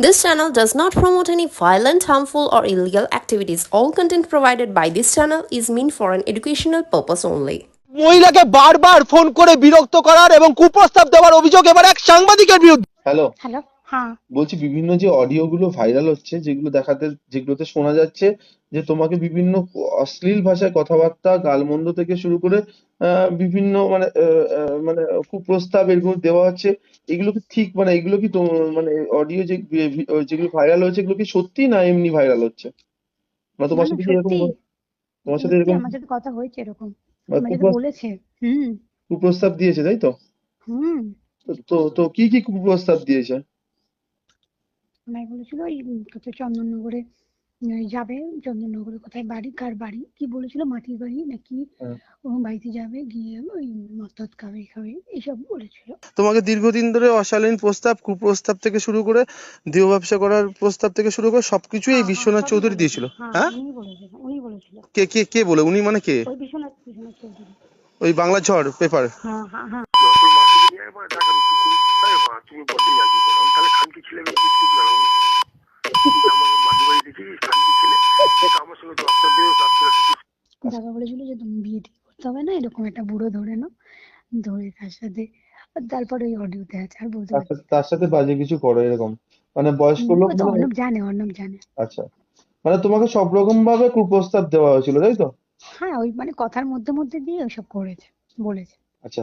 This channel does not promote any violent, harmful, or illegal activities. All content provided by this channel is meant for an educational purpose only. মহিলাকে বারবার phone করে বিরক্ত করার এবং কুপ্রস্তাব দেওয়ার অভিযোগ এবার এক সাংবাদিকের বিরুদ্ধে হ্যালো হ্যালো হ্যাঁ। বলছি বিভিন্ন যে অডিও গুলো ভাইরাল হচ্ছে যেগুলো দেখাতে যেগুলোতে শোনা যাচ্ছে যে তোমাকে বিভিন্ন অশ্লীল ভাষায় কথাবার্তা গালমন্দ থেকে শুরু করে আহ, বিভিন্ন মানে আহ, আহ, মানে কুপ্রস্তাব এগুলো দেওয়া হচ্ছে এগুলো কি ঠিক? মানে এগুলো কি মানে অডিও যে যেগুলো ভাইরাল হয়েছে এগুলো কি সত্যি না এমনি ভাইরাল হচ্ছে? তোমার না, না, সাথে কি এরকম সত্যি। তোমার সাথে সত্যি এরকম আমার সাথে কথা হয়েছে এরকম। মানে আমার সাথে বলেছে হুম। কুপ্রস্তাব দিয়েছে তাই তো? হুম। তো- তো তো কি কি কুপ্রস্তাব দিয়েছে? আমায় বলেছিল ওই কোথায় চন্দননগরে যাবে? চন্দননগরে কোথায় বাড়ি? কার বাড়ি? কি বলেছিল? মাটির বাড়ি নাকি হ্যাঁ। ও বাড়িতে যাবে গিয়ে ওই মদ টদ খাবে খাবে? এইসব বলেছিল। তোমাকে দীর্ঘদিন ধরে অশালীন প্রস্তাব কুপ্রস্তাব থেকে শুরু করে দেহ ব্যবসা করার প্রস্তাব থেকে শুরু করে সবকিছুই এই হ্যাঁ, বিশ্বনাথ চৌধুরী দিয়েছিল। হ্যাঁ হ্যাঁ? উনি বলেছিল উনি বলেছিল। কে কে কে বলে? উনি মানে কে? ওই বিশ্বনাথ বিশ্বনাথ চৌধুরী। ওই বাংলা ঝড় পেপার। হ্যাঁ হ্যাঁ হ্যাঁ। কি আরে তুমি করো আমি তাহলে খানকি ছেলে আমি বিস্কুট গেলাম আমাকে মাঝে বাড়ি দেখেছিস খানকি ছেলে? আমার সঙ্গে দশটা রাত্রে দাদা বলেছিল যে তুমি বিয়ে টিয়ে করতে হবে না এরকম একটা বুড়ো ধরে নাও ধরে তার সাথে আর তারপরে ওই অডিওতে আছে আর বলতে তার সাথে তার সাথে বাজে কিছু করো এরকম। মানে বয়স্ক লোক তো মানে অর্ণব জানে অর্ণব জানে। আচ্ছা। মানে তোমাকে সব রকম ভাবে কুপ্রস্তাব দেওয়া হয়েছিল তাই তো? হ্যাঁ ওই মানে কথার মধ্যে মধ্যে দিয়ে ওইসব করেছে বলেছে। আচ্ছা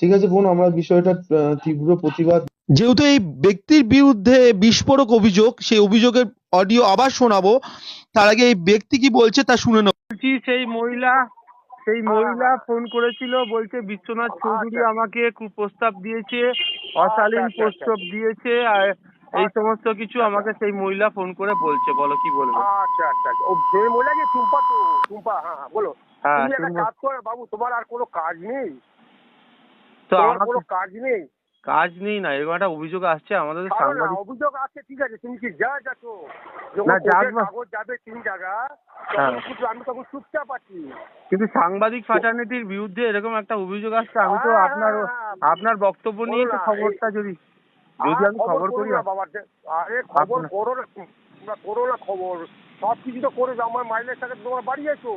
ঠিক আছে বোন আমরা বিষয়টা তীব্র প্রতিবাদ যেহেতু এই ব্যক্তির বিরুদ্ধে বিস্ফোরক অভিযোগ সেই অভিযোগের অডিও আবার শোনাবো। তার আগে এই ব্যক্তি কি বলছে তা শুনে নেব বলছি সেই মহিলা সেই মহিলা ফোন করেছিল বলছে বিশ্বনাথ চৌধুরী আমাকে কুপ্রস্তাব দিয়েছে অশালীন প্রস্তাব দিয়েছে আর এই সমস্ত কিছু আমাকে সেই মহিলা ফোন করে বলছে। বলো কি বলবে? আচ্ছা আচ্ছা আচ্ছা। ও যে মহিলা যে টুম্পা তো টুম্পা হ্যাঁ হ্যাঁ বলো। হ্যাঁ তুমি একটা কাজ করো বাবু তোমার আর কোনো কাজ নেই। তো আমাকে কোনো কাজ নেই। কাজ নেই না এরকম একটা অভিযোগ আসছে আমাদের তো সাংবাদিক অভিযোগ আছে ঠিক আছে তুমি কি যা যাচ্ছ যখন। কাগজ যাবে তিন জায়গা হ্যাঁ। আমি তখন চুপচাপ আছি কিন্তু সাংবাদিক ফাটানিটির বিরুদ্ধে এরকম একটা অভিযোগ আসছে আমি তো হ্যাঁ, আপনার হ্যাঁ, হ্যাঁ। আপনার বক্তব্য নিয়ে তো খবরটা যদি যদি আমি খবর করি বাবা আরে খবর করো না করো না খবর সব কিছু তো করে আমার মাইলেজ টাকা তোমার বাড়িয়েছো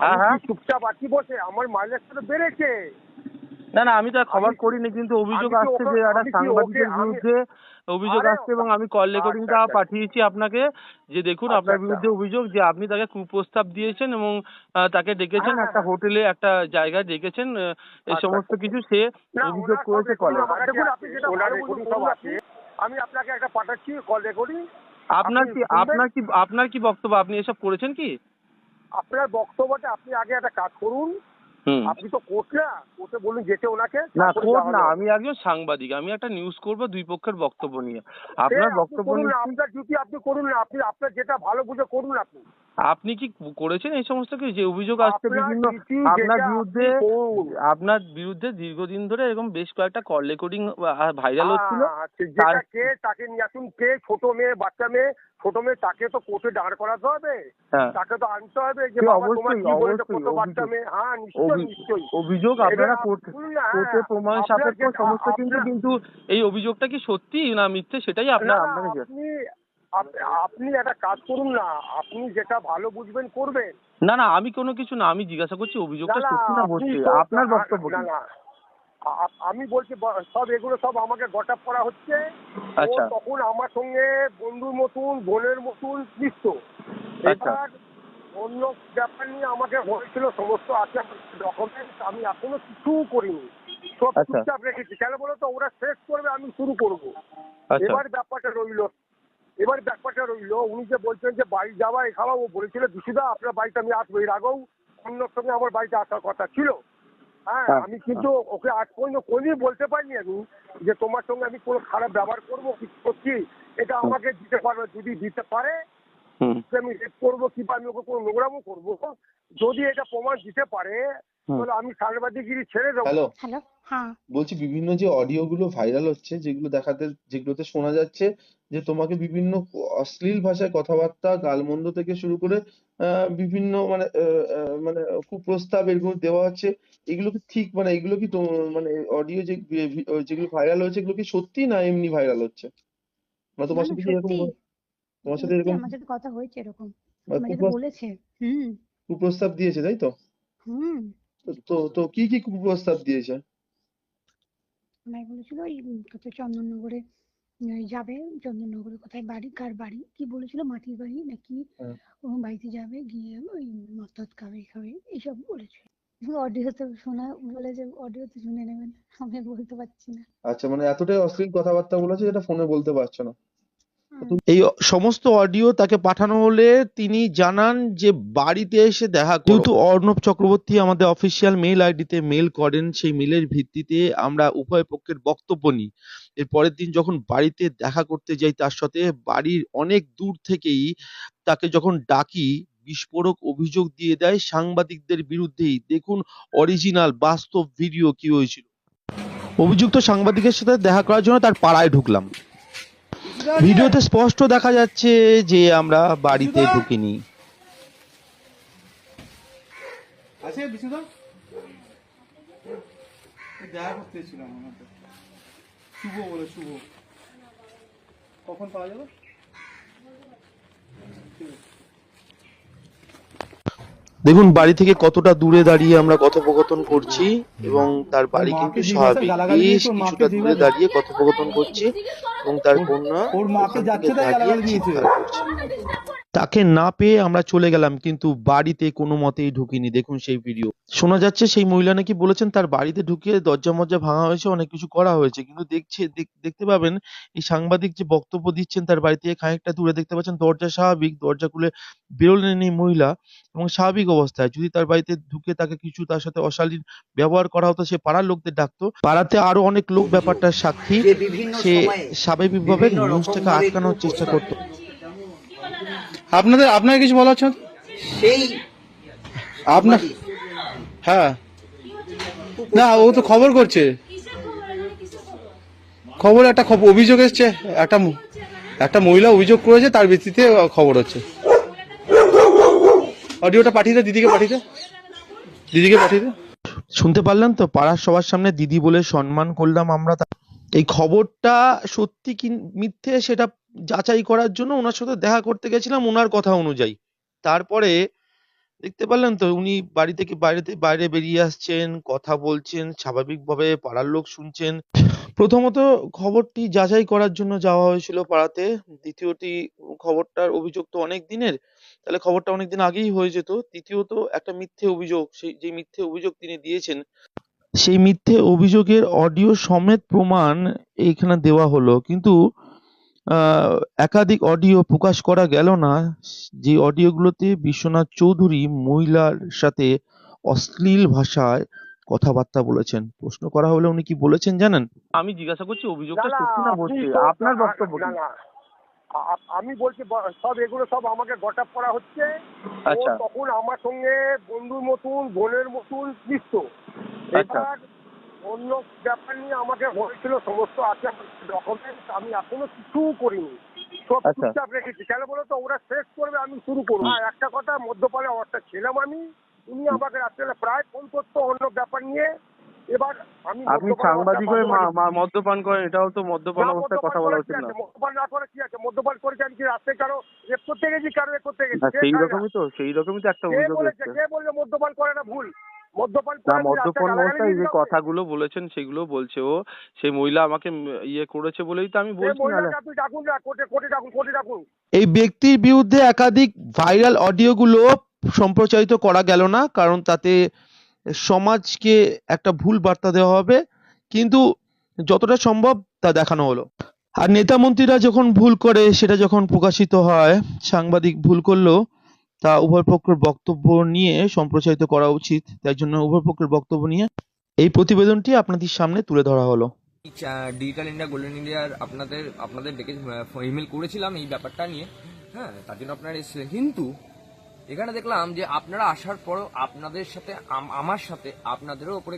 হ্যাঁ, হ্যাঁ। চুপচাপ আছি বসে আমার মাইলেজ টাকা বেড়েছে না না আমি তো আর খবর করিনি কিন্তু অভিযোগ আসছে যে একটা সাংবাদিকের বিরুদ্ধে অভিযোগ আসছে এবং আমি কল রেকর্ডিংটা আচ্ছা, আচ্ছা। পাঠিয়েছি আপনাকে যে দেখুন আচ্ছা, আপনার। বিরুদ্ধে অভিযোগ যে আপনি তাকে কুপ্রস্তাব দিয়েছেন এবং তাকে ডেকেছেন হ্যাঁ, একটা হ্যাঁ। হোটেলে একটা জায়গায় ডেকেছেন এই সমস্ত। কিছু সে অভিযোগ করেছে কলে আমি আপনাকে একটা পাঠাচ্ছি কল রেকর্ডিং আপনার কি আপনার কি আপনার কি বক্তব্য আপনি এসব করেছেন কি আপনার বক্তব্যটা আপনি আগে একটা কাজ করুন আপনি তো কোর্ট না কোর্টে বলুন যেতে ওনাকে না কোর্ট না আমি একজন সাংবাদিক আমি একটা নিউজ করব দুই পক্ষের বক্তব্য নিয়ে। আপনার বক্তব্য আপনার ডিউটি আপনি করুন না আপনি আপনার যেটা ভালো বুঝে করুন আপনি। আপনি কি করেছেন এই সমস্ত কিছু? যে অভিযোগ আসছে বিভিন্ন আপনার বিরুদ্ধে আপনার বিরুদ্ধে দীর্ঘদিন ধরে এরকম বেশ কয়েকটা কল রেকর্ডিং ভাইরাল হচ্ছিল। আচ্ছা, কে তাকে নিয়ে আসুন। কে ছোট মেয়ে বাচ্চা মেয়ে ছোট মেয়ে তাকে তো কোর্টে দাঁড় করাতে হবে। হ্যাঁ। তাকে তো আনতে হবে যে বাবা তোমার কি বলেছে? কত বাচ্চা। মেয়ে? হ্যাঁ নিশ্চয়ই নিশ্চয়ই। অভিযোগ আপনারা আপ- কোর্টে হ্যাঁ, প্রমাণ সাপেক্ষ সমস্ত কিন্তু কিন্তু এই অভিযোগটা কি সত্যি না মিথ্যে সেটাই আপনার আপনাকে আপনি একটা কাজ করুন না আপনি যেটা ভালো বুঝবেন করবেন। না না আমি কোনো কিছু না আমি জিজ্ঞাসা করছি অভিযোগটা সত্যি না বলছি? আপনার বক্তব্য না, না, আমি বলছি সব এগুলো সব আমাকে গটাপ করা হচ্ছে। আচ্ছা। তখন আমার সঙ্গে বন্ধুর মতন বোনের মতন মিশত। আচ্ছা। এবার অন্য ব্যাপার নিয়ে আমাকে হয়েছিল সমস্ত আছে ডকুমেন্ট আমি এখনও কিছু করিনি। সব আচ্ছা। চুপচাপ রেখেছি। কেন বলো তো ওরা শেষ করবে আমি শুরু করব। এবার ব্যাপারটা রইল। এবার ব্যাপারটা রইল উনি যে বলছেন যে বাড়ি যাওয়া এখানে ও বলেছিল বিশুদা আপনার বাড়িতে আমি আসব এর আগেও অন্যর সঙ্গে আমার বাড়িতে আসার কথা ছিল। হ্যাঁ হ্যাঁ, আমি কিন্তু ওকে আজ পর্যন্ত কোনদিন বলতে পারিনি আমি যে তোমার সঙ্গে আমি কোনো খারাপ ব্যবহার করব কি করছি এটা আমাকে দিতে পারবে যদি দিতে পারে আমি রেপ করব কিংবা আমি ওকে কোনো নোংরামও করব। যদি এটা প্রমাণ দিতে পারে তাহলে আমি সাংবাদিকগিরি ছেড়ে দেবো। হ্যালো। হ্যালো। হ্যাঁ বলছি বিভিন্ন যে অডিও গুলো ভাইরাল হচ্ছে যেগুলো দেখাতে যেগুলোতে শোনা যাচ্ছে যে তোমাকে বিভিন্ন অশ্লীল ভাষায় কথাবার্তা গালমন্দ থেকে শুরু করে আহ, বিভিন্ন মানে মানে কুপ্রস্তাব এগুলো দেওয়া হচ্ছে এগুলো কি ঠিক? মানে এগুলো কি মানে অডিও যে যেগুলো ভাইরাল হয়েছে এগুলো কি সত্যি না এমনি ভাইরাল হচ্ছে? মানে তোমার সাথে কি এরকম তোমার সাথে এরকম আমার সাথে কথা হয়েছে এরকম। আমাকে তো বলেছে। হুম। কুপ্রস্তাব দিয়েছে তাই তো? হুম। তো তো তো কি কি কুপ্রস্তাব দিয়েছে? আমায় বলেছিল ওই কোথায় চন্দননগরে যাবে চন্দননগরে কোথায় বাড়ি কার বাড়ি কি বলেছিল মাটির বাড়ি নাকি হ্যাঁ। ও বাড়িতে যাবে গিয়ে ওই মদ টদ খাবে খাবে এইসব বলেছে অডিওতে শোনা বলে যে অডিওতে শুনে নেবেন আমি বলতে পারছি না আচ্ছা মানে এতটাই অশ্লীল কথাবার্তা বলেছে যেটা ফোনে বলতে পারছ না। এই সমস্ত অডিও তাকে পাঠানো হলে তিনি জানান যে বাড়িতে এসে দেখা যেহেতু অর্ণব চক্রবর্তী আমাদের অফিসিয়াল মেল আইডিতে মেল করেন, সেই মেলের ভিত্তিতে আমরা উভয় পক্ষের বক্তব্য নিই। এর পরের দিন যখন বাড়িতে দেখা করতে যাই, তার সাথে বাড়ির অনেক দূর থেকেই তাকে যখন ডাকি, বিস্ফোরক অভিযোগ দিয়ে দেয় সাংবাদিকদের বিরুদ্ধেই। দেখুন অরিজিনাল বাস্তব ভিডিও কি হয়েছিল। অভিযুক্ত সাংবাদিকের সাথে দেখা করার জন্য তার পাড়ায় ঢুকলাম। ভিডিওতে স্পষ্ট দেখা যাচ্ছে যে আমরা বাড়িতে ঢুকিনি। শুভ বলে শুভ। কখন পাওয়া যাবে? দেখুন বাড়ি থেকে কতটা দূরে দাঁড়িয়ে আমরা কথোপকথন করছি এবং তার বাড়ি কিন্তু স্বাভাবিক বেশ কিছুটা দূরে দাঁড়িয়ে কথোপকথন করছি। এবং তার কন্যা ওর মাকে যাচ্ছে তাই দিয়েছে। তাকে না পেয়ে আমরা চলে গেলাম কিন্তু বাড়িতে কোনো মতেই ঢুকিনি। দেখুন সেই ভিডিও শোনা যাচ্ছে সেই মহিলা নাকি বলেছেন তার বাড়িতে ঢুকিয়ে দরজা মজ্জা ভাঙা হয়েছে অনেক কিছু করা হয়েছে। কিন্তু দেখছে দেখ- দেখতে পাবেন এই সাংবাদিক যে বক্তব্য দিচ্ছেন তার বাড়ি থেকে খানিকটা দূরে দেখতে পাচ্ছেন দরজা স্বাভাবিক দরজা খুলে বেরোলেন এই মহিলা এবং স্বাভাবিক অবস্থায়। যদি তার বাড়িতে ঢুকে তাকে কিছু তার সাথে অশালীন ব্যবহার করা হতো সে পাড়ার লোকদের ডাকতো। পাড়াতে আরও অনেক লোক ব্যাপারটার সাক্ষী। সে স্বাভাবিকভাবে নিউজটাকে আটকানোর চেষ্টা করতো। আপনাদের আপনার কিছু বলা হচ্ছে সেই আপনার হ্যাঁ। না ও তো খবর করছে। খবর একটা খবর অভিযোগ এসছে। একটা একটা মহিলা অভিযোগ করেছে তার ভিত্তিতে খবর হচ্ছে। অডিওটা পাঠিয়ে দে দিদিকে পাঠিয়ে দে। দিদিকে পাঠিয়ে দে। শুনতে পারলাম তো? পাড়ার সবার সামনে দিদি বলে সম্মান করলাম আমরা এই খবরটা সত্যি কি মিথ্যে সেটা যাচাই করার জন্য ওনার সাথে দেখা করতে গেছিলাম, ওনার কথা অনুযায়ী। তারপরে দেখতে পারলেন তো, উনি বাড়ি থেকে বাইরেতে বাইরে বেরিয়ে আসছেন, কথা বলছেন, স্বাভাবিকভাবে পাড়ার লোক শুনছেন। প্রথমত খবরটি যাচাই করার জন্য যাওয়া হয়েছিল পাড়াতে। দ্বিতীয়টি, খবরটার অভিযোগ তো অনেক দিনের, তাহলে খবরটা অনেক দিন আগেই হয়ে যেত। তৃতীয়ত, একটা মিথ্যে অভিযোগ, সেই যে মিথ্যে অভিযোগ তিনি দিয়েছেন, সেই মিথ্যে অভিযোগের অডিও সমেত প্রমাণ এইখানে দেওয়া হলো। কিন্তু একাধিক অডিও প্রকাশ করা গেল না। যে অডিওগুলোতে বিশ্বনাথ চৌধুরী মহিলার সাথে অশ্লীল ভাষায় কথাবার্তা বলেছেন। প্রশ্ন করা হলে উনি কি বলেছেন জানেন? আমি জিজ্ঞাসা করছি অভিযোগটা সত্যি না বলছি? আপনার বক্তব্য কি? আমি বলছি সব এগুলো সব আমাকে গটাপ করা হচ্ছে। আচ্ছা। তখন আমার সঙ্গে বন্ধুর মতন বোনের মতন মিশত। আচ্ছা। এবার অন্য ব্যাপার নিয়ে আমাকে হয়েছিল সমস্ত আছে ডকুমেন্ট আমি এখনও কিছু করিনি। সব আচ্ছা। চুপচাপ রেখেছি। কেন বলো তো ওরা শেষ করবে আমি শুরু করব। আর একটা কথা মধ্যপালে ছিলাম আমি উনি আমাকে রাত্রে প্রায় ফোন করতো অন্য ব্যাপার নিয়ে। এবার আমি আপনি মদ্যপান সাংবাদিক হয়ে করেন এটাও তো মদ্যপান অবস্থায় কথা বলা করে উচিত না। মদ্যপান না করে কি আছে? মদ্যপান করেছি আমি কি রাস্তায় কারও রেপ করতে গেছি কারও রেপ করতে গেছি? সেই রকমই তো সেই রকমই তো একটা কে অভিযোগ বলেছে কে বলছে মদ্যপান করে না ভুল? মদ্যপান অবস্থায় যে কথাগুলো বলেছেন সেগুলো বলছে ও। সেই মহিলা আমাকে ইয়ে করেছে বলেই তো আমি বলছি এই ব্যক্তির বিরুদ্ধে একাধিক ভাইরাল অডিওগুলো সম্প্রচারিত করা গেল না কারণ তাতে সমাজকে একটা ভুল বার্তা দেওয়া হবে কিন্তু যতটা সম্ভব তা দেখানো হলো। আর নেতা মন্ত্রীরা যখন ভুল করে সেটা যখন প্রকাশিত হয় সাংবাদিক ভুল করলেও তা উভয় পক্ষের বক্তব্য নিয়ে সম্প্রচারিত করা উচিত। তাই জন্য উভয় পক্ষের বক্তব্য নিয়ে এই প্রতিবেদনটি আপনাদের সামনে তুলে ধরা হলো। ডিজিটাল ইন্ডিয়া গোল্ডেন ইন্ডিয়ার আপনাদের আপনাদের ডেকে ইমেল করেছিলাম এই ব্যাপারটা নিয়ে। হ্যাঁ তার জন্য আপনারা এসেছিলেন। কিন্তু এখানে দেখলাম যে আপনারা আসার পরও আপনাদের সাথে আমার সাথে আপনাদেরও ওপরে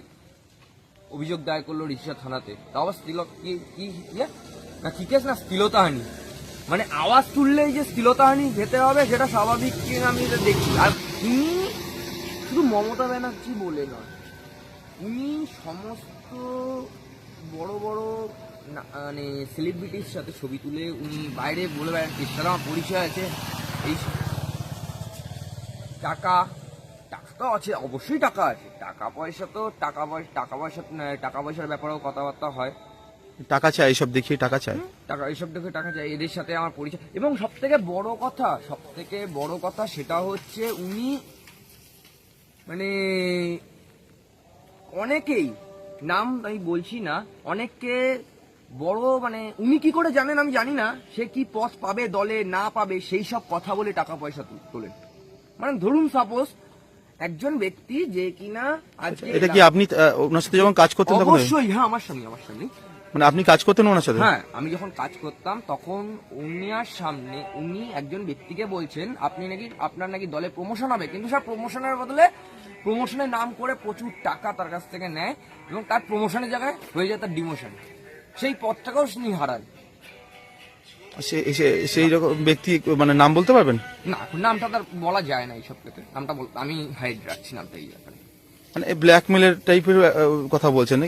অভিযোগ দায়ের করল রিক্সা থানাতে। তাও স্ত্রীল কি কি? না কি কেস না স্থিলতা স্ত্রীলতাহানি। মানে আওয়াজ তুললেই যে স্ত্রীলতাহানি যেতে হবে, সেটা স্বাভাবিক আমি এটা দেখছি। আর উনি শুধু মমতা ব্যানার্জি বলে নয়, উনি সমস্ত বড় বড় মানে সেলিব্রিটির সাথে ছবি তুলে উনি বাইরে বলে বেড়ান সাথে আমার পরিচয় আছে, এই টাকা টাকা তো আছে, অবশ্যই টাকা আছে। টাকা পয়সা তো, টাকা পয়সা টাকা পয়সা টাকা পয়সার ব্যাপারেও কথাবার্তা হয়। টাকা চাই এইসব দেখিয়ে টাকা চাই টাকা এইসব দেখে টাকা চাই এদের সাথে আমার পরিচয়। এবং সব থেকে বড় কথা সব থেকে বড় কথা সেটা হচ্ছে উনি মানে অনেকেই নাম আমি বলছি না অনেককে বড় মানে উনি কি করে জানেন আমি জানি না সে কি পথ পাবে দলে না পাবে সেই সব কথা বলে টাকা পয়সা তুল- তোলেন। মানে ধরুন সাপোজ একজন ব্যক্তি যে কিনা আজকে এটা কি আপনি আহ, ওনার সাথে যখন কাজ করতেন তখন? অবশ্যই হ্যাঁ আমার স্বামী আমার সামনে মানে আপনি কাজ করতেন ওনার সাথে? হ্যাঁ আমি যখন কাজ করতাম তখন উনিয়ার সামনে উনি একজন ব্যক্তিকে বলছেন আপনি নাকি আপনার নাকি দলে প্রমোশন হবে। কিন্তু স্যার প্রমোশনের বদলে প্রমোশনের নাম করে প্রচুর টাকা তার কাছ থেকে নেয় এবং তার প্রমোশনের জায়গায় হয়ে যায় তার ডিমোশন সেই পদটাকেও তিনি হারান। সেই রকম ব্যক্তি মানে নাম বলতে পারবেন? না নামটা তার বলা যায় না এইসব ক্ষেত্রে। নামটা আমি হাইড রাখছি নামটা এই ব্যাপারে। মানে ব্ল্যাকমেলের টাইপের কথা বলছেন